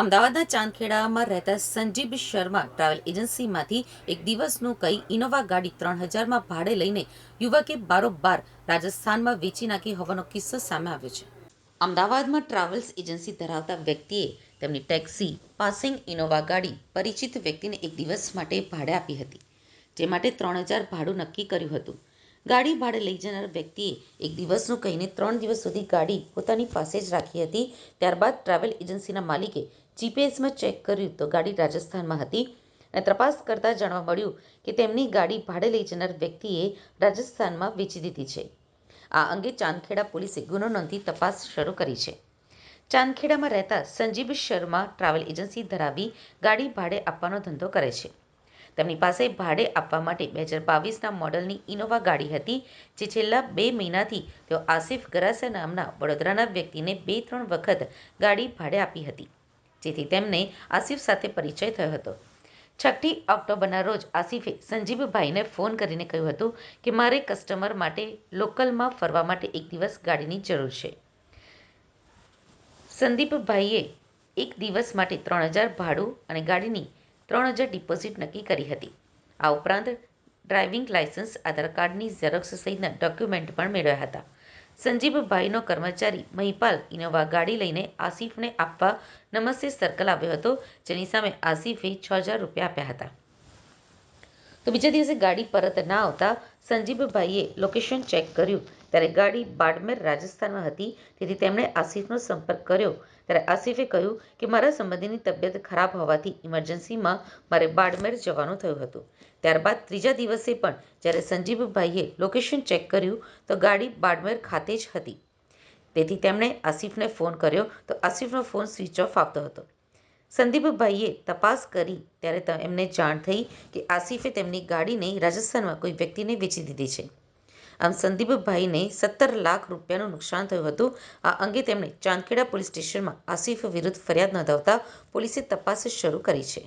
અમદાવાદના ચાંદખેડામાં રહેતા સંજીબ શર્મા ટ્રાવેલ એજન્સીમાંથી એક દિવસનું કઈ ઇનોવા ગાડી ત્રણ હજારમાં ભાડે લઈને યુવકે બારોબાર રાજસ્થાનમાં વેચી નાખી હોવાનો કિસ્સો સામે આવ્યો છે. અમદાવાદમાં ટ્રાવેલ્સ એજન્સી ધરાવતા વ્યક્તિએ તેમની ટેક્સી, પાસિંગ ઇનોવા ગાડી પરિચિત વ્યક્તિને એક દિવસ માટે ભાડે આપી હતી, જે માટે ત્રણ હજાર ભાડું નક્કી કર્યું હતું. ગાડી ભાડે લઈ જનાર વ્યક્તિએ એક દિવસનું કહીને ત્રણ દિવસ સુધી ગાડી પોતાની પાસે જ રાખી હતી. ત્યારબાદ ટ્રાવેલ એજન્સીના માલિકે જીપીએસમાં ચેક કર્યું તો ગાડી રાજસ્થાનમાં હતી અને તપાસ કરતાં જાણવા મળ્યું કે તેમની ગાડી ભાડે લઈ જનાર વ્યક્તિએ રાજસ્થાનમાં વેચી દીધી છે. આ અંગે ચાંદખેડા પોલીસે ગુનો નોંધી તપાસ શરૂ કરી છે. ચાંદખેડામાં રહેતા સંજીવ શર્મા ટ્રાવેલ એજન્સી ધરાવી ગાડી ભાડે આપવાનો ધંધો કરે છે. તેમની પાસે ભાડે આપવા માટે બે હજાર બાવીસના મોડલની ઇનોવા ગાડી હતી, જે છેલ્લા બે મહિનાથી તેઓ આસિફ ગરાસા નામના વડોદરાના વ્યક્તિને બે ત્રણ વખત ગાડી ભાડે આપી હતી, જેથી તેમને આસિફ સાથે પરિચય થયો હતો. છઠ્ઠી ઓક્ટોબરના રોજ આસિફે સંજીવભાઈને ફોન કરીને કહ્યું હતું કે, મારે કસ્ટમર માટે લોકલમાં ફરવા માટે એક દિવસ ગાડીની જરૂર છે. સંદીપભાઈએ એક દિવસ માટે ત્રણ હજાર ભાડું અને ગાડીની ત્રણ હજાર ડિપોઝિટ નક્કી કરી હતી. આ ઉપરાંત ડ્રાઇવિંગ લાયસન્સ આધાર કાર્ડની ઝેરોક્સ સહિતના ડોક્યુમેન્ટ પણ મેળવ્યા હતા. સંજીવભાઈનો કર્મચારી મહિપાલ ઇનોવા ગાડી લઈને આસિફને આપવા નમસ્તે સર્કલ આવ્યો હતો, જેની સામે આસિફે છ હજાર રૂપિયા આપ્યા હતા. તો બીજા દિવસે ગાડી પરત ના આવતા સંજીવભાઈએ લોકેશન ચેક કર્યું. ત્યારે ગાડી બાડમેર રાજસ્થાનમાં હતી. તેથી તેમણે આસિફનો સંપર્ક કર્યો. ત્યારે આસિફે કહ્યું કે, મારા સંબંધીની તબિયત ખરાબ હોવાથી ઇમરજન્સીમાં મારે બાડમેર જવાનું થયું હતું. ત્યારબાદ ત્રીજા દિવસે પણ જ્યારે સંજીવભાઈએ લોકેશન ચેક કર્યું, તો ગાડી બાડમેર ખાતે જ હતી. તેથી તેમણે આસિફને ફોન કર્યો. તો આસિફનો ફોન સ્વિચ ઓફ આવતો હતો. સંદીપભાઈએ તપાસ કરી ત્યારે એમને જાણ થઈ કે આસિફે તેમની ગાડીને રાજસ્થાનમાં કોઈ વ્યક્તિને વેચી દીધી છે. આમ સંદીપભાઈને સત્તર લાખ રૂપિયાનું નુકસાન થયું હતું. આ અંગે તેમણે ચાંદખેડા પોલીસ સ્ટેશનમાં આસિફ વિરુદ્ધ ફરિયાદ નોંધાવતા પોલીસે તપાસ શરૂ કરી છે.